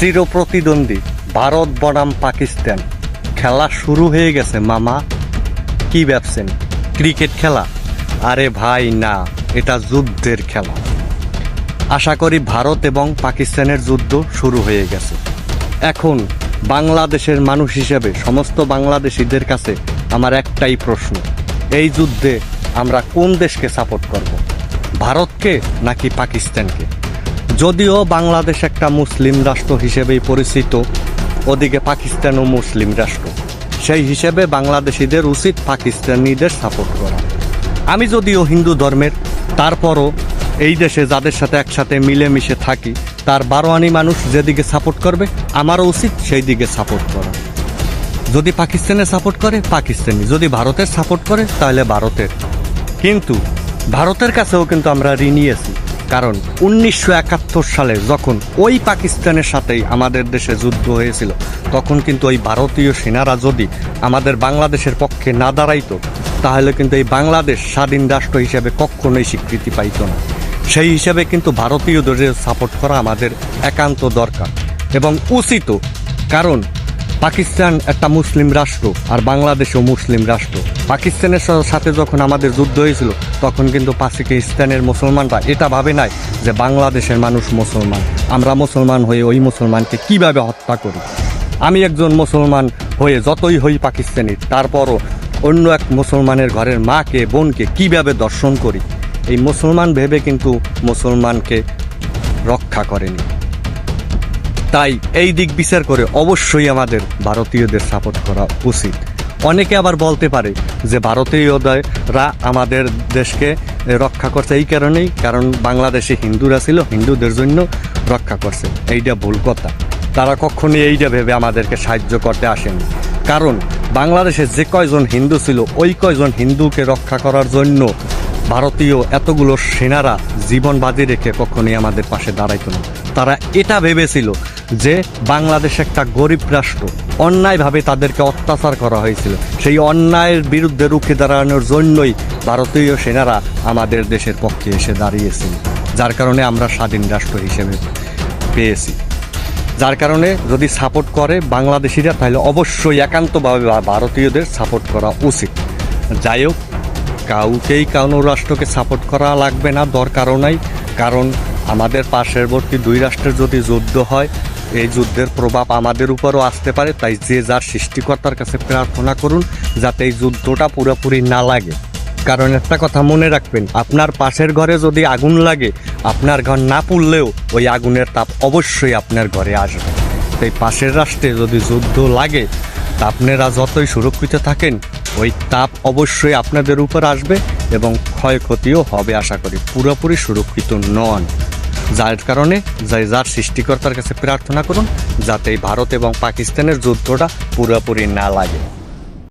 চির প্রতিদ্বন্দ্বী ভারত, বনাম, পাকিস্তান। খেলা শুরু হয়ে গেছে, মামা। কি ভাবছেন? ক্রিকেট খেলা? আরে ভাই, না, এটা যুদ্ধের খেলা। আশা করি ভারত এবং পাকিস্তানের যুদ্ধ শুরু হয়ে গেছে। এখন বাংলাদেশের মানুষ হিসেবে, সমস্ত বাংলাদেশিদের কাছে আমার একটাই প্রশ্ন, এই যুদ্ধে আমরা কোন দেশকে সাপোর্ট করব? ভারতকে নাকি পাকিস্তানকে? যদিও বাংলাদেশ একটা মুসলিম রাষ্ট্র হিসেবেই পরিচিত, ওদিকে পাকিস্তানও মুসলিম রাষ্ট্র। সেই হিসেবে বাংলাদেশিদের উচিত পাকিস্তানিদের সাপোর্ট করা। আমি যদিও হিন্দু ধর্মের, তারপরও এই দেশে যাদের সাথে একসাথে মিলেমিশে থাকি, তার বারোয়ানি মানুষ যেদিকে সাপোর্ট করবে, আমারও উচিত সেই দিকে সাপোর্ট করা। যদি পাকিস্তানে সাপোর্ট করে, পাকিস্তানি। যদি ভারতের সাপোর্ট করে, তাহলে ভারতের। কিন্তু ভারতের কাছেও কিন্তু আমরা ঋণী আছি। কারণ উনিশশো একাত্তর সালে যখন ওই পাকিস্তানের সাথেই আমাদের দেশে যুদ্ধ হয়েছিল, তখন কিন্তু ওই ভারতীয় সেনারা যদি আমাদের বাংলাদেশের পক্ষে না দাঁড়াইতো, তাহলে কিন্তু এই বাংলাদেশ স্বাধীন রাষ্ট্র হিসেবে কখনোই স্বীকৃতি পাইতো না। সেই হিসাবে কিন্তু ভারতীয়দের সাপোর্ট করা আমাদের একান্ত দরকার এবং উচিত। কারণ পাকিস্তান একটা মুসলিম রাষ্ট্র আর বাংলাদেশও মুসলিম রাষ্ট্র। পাকিস্তানের সাথে যখন আমাদের যুদ্ধ হয়েছিল, তখন কিন্তু পাকিস্তানের মুসলমানরা এটা ভাবে নাই যে বাংলাদেশের মানুষ মুসলমান। আমরা মুসলমান হয়ে ওই মুসলমানকে কীভাবে হত্যা করি? আমি একজন মুসলমান হয়ে যতই হই পাকিস্তানি, তারপরও অন্য এক মুসলমানের ঘরের মাকে, বোনকে কীভাবে দর্শন করি? এই মুসলমান ভেবে কিন্তু মুসলমানকে রক্ষা করেনি। তাই এই দিক বিচার করে অবশ্যই আমাদের ভারতীয়দের সাপোর্ট করা উচিত। অনেকে আবার বলতে পারে যে ভারতীয়রা আমাদের দেশকে রক্ষা করছে এই কারণেই, কারণ বাংলাদেশে হিন্দুরা ছিল, হিন্দুদের জন্য রক্ষা করছে। এইটা ভুল কথা। তারা কখনোই এইটা ভেবে আমাদেরকে সাহায্য করতে আসেনি। কারণ বাংলাদেশে যে কয়জন হিন্দু ছিল, ওই কয়জন হিন্দুকে রক্ষা করার জন্য ভারতীয় এতগুলো সেনারা জীবন বাজি রেখে কখনোই আমাদের পাশে দাঁড়াইতো না। তারা এটা ভেবেছিল যে বাংলাদেশ একটা গরিব রাষ্ট্র, অন্যায়ভাবে তাদেরকে অত্যাচার করা হয়েছিল। সেই অন্যায়ের বিরুদ্ধে রুখে দাঁড়ানোর জন্যই ভারতীয় সেনারা আমাদের দেশের পক্ষে এসে দাঁড়িয়েছিল যার কারণে আমরা স্বাধীন রাষ্ট্র হিসেবে পেয়েছি। যার কারণে যদি সাপোর্ট করে বাংলাদেশিরা, তাহলে অবশ্যই একান্তভাবে ভারতীয়দের সাপোর্ট করা উচিত। যাই হোক, কাউকেই কোনো রাষ্ট্রকে সাপোর্ট করা লাগবে না, দরকারও নাই। কারণ আমাদের পার্শ্ববর্তী দুই রাষ্ট্রের যদি যুদ্ধ হয় এই যুদ্ধের প্রভাব আমাদের উপরও আসতে পারে, তাই যে যার সৃষ্টিকর্তার কাছে প্রার্থনা করুন যাতে এই যুদ্ধটা পুরোপুরি না লাগে। কারণ একটা কথা মনে রাখবেন, আপনার পাশের ঘরে যদি আগুন লাগে, আপনার ঘর না পুড়লেও ওই আগুনের তাপ অবশ্যই আপনার ঘরে আসবে। তাই পাশের রাষ্ট্রে যদি যুদ্ধ লাগে, তা আপনারা যতই সুরক্ষিত থাকেন, ওই তাপ অবশ্যই আপনাদের উপর আসবে এবং ক্ষয়ক্ষতিও হবে আশা করি, পুরোপুরি সুরক্ষিত নন। যার কারণে যাই যার সৃষ্টিকর্তার কাছে প্রার্থনা করুন যাতে ভারত এবং পাকিস্তানের যুদ্ধটা পুরোপুরি না লাগে।